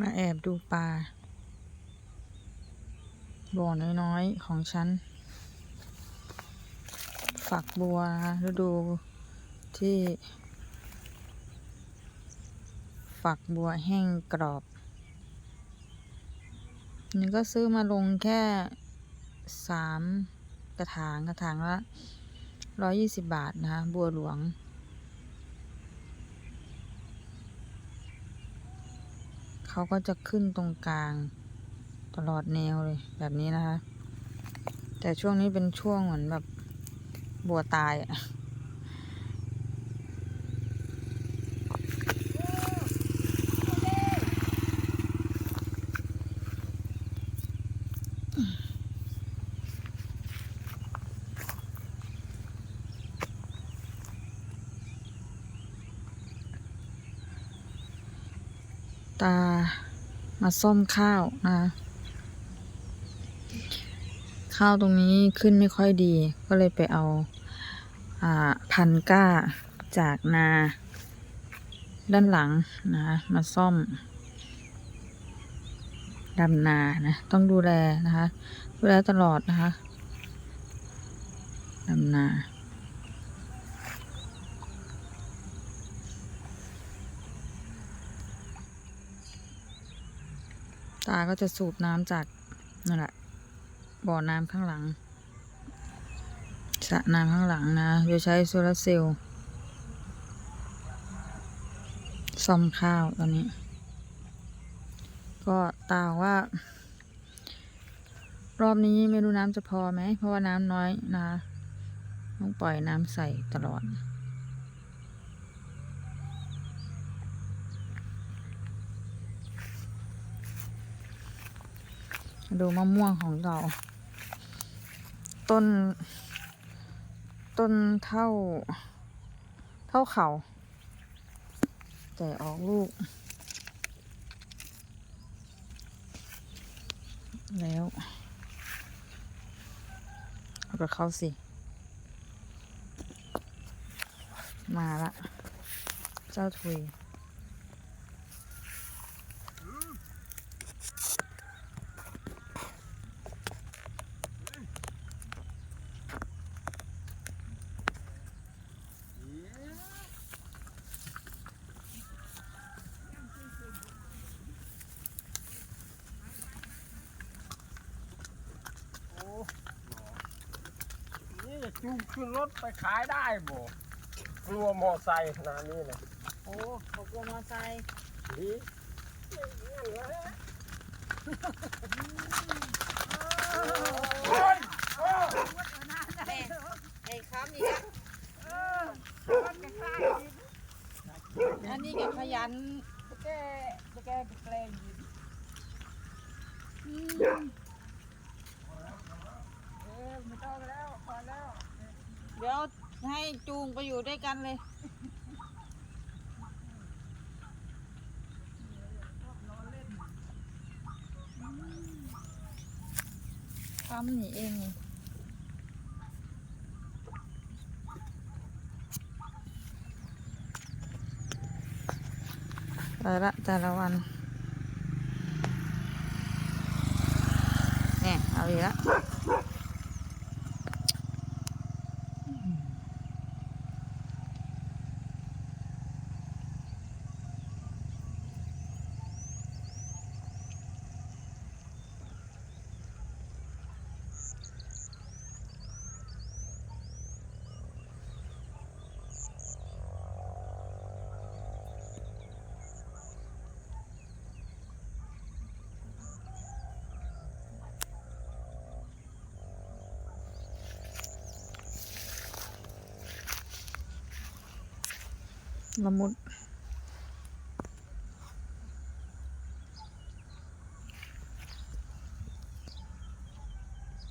มาแอบดูปลาบ่อน้อยๆ ของฉัน ฝักบัวนะคะฤดูที่ ฝักบัวแห้งกรอบ นี่ก็ซื้อมาลงแค่สามกระถางกระถางละร้อยยี่สิบบาทนะคะ บัวหลวง เขาก็จะขึ้นตรงกลาง ตลอดแนวเลยแบบนี้นะคะ แต่ช่วงนี้เป็นช่วงเหมือนแบบบัวตายอะ ตามาซ่อมข้าวนะข้าวตรงนี้ขึ้นไม่ค่อยดี ก็เลยไปเอาอ่าพันก้าจากนาด้านหลังนะคะมาซ่อมดำนานะต้องดูแลนะคะ ดูแลตลอดนะคะดำนา ตาก็จะสูบน้ำจากนั่นแหละบ่อน้ำข้างหลังสระน้ำข้างหลังนะโดยใช้โซลาร์เซลล์ซ่อมข้าวตอนนี้ ก็ตาว่า รอบนี้ไม่รู้น้ำจะพอไหม เพราะว่าน้ำน้อยนะต้องปล่อยน้ำใส่ตลอด ดูมะม่วงของเรา ต้น ต้นเท่า เท่าเขา แต่ออกลูก แล้วเอากับเขาสิ มาละ เจ้าทุย นี่ จะจูงขึ้นรถไปขายได้บ่กลัวมอไซค์ขนาดนี้เลยโอ้เขากลัวมอไซค์นี่โอ้ยโอ้ยไอ้ค้ำอีกอันนี้แกขยันแกแกแกล้งยิงเอ๊ะไม่ต้องแล้วพอแล้ว เดี๋ยวให้ จูงไปอยู่ด้วยกันเลยทำนี่เองนี่ไปละแต่ละวันเนี่ยเอาอีกแล้ว Mon.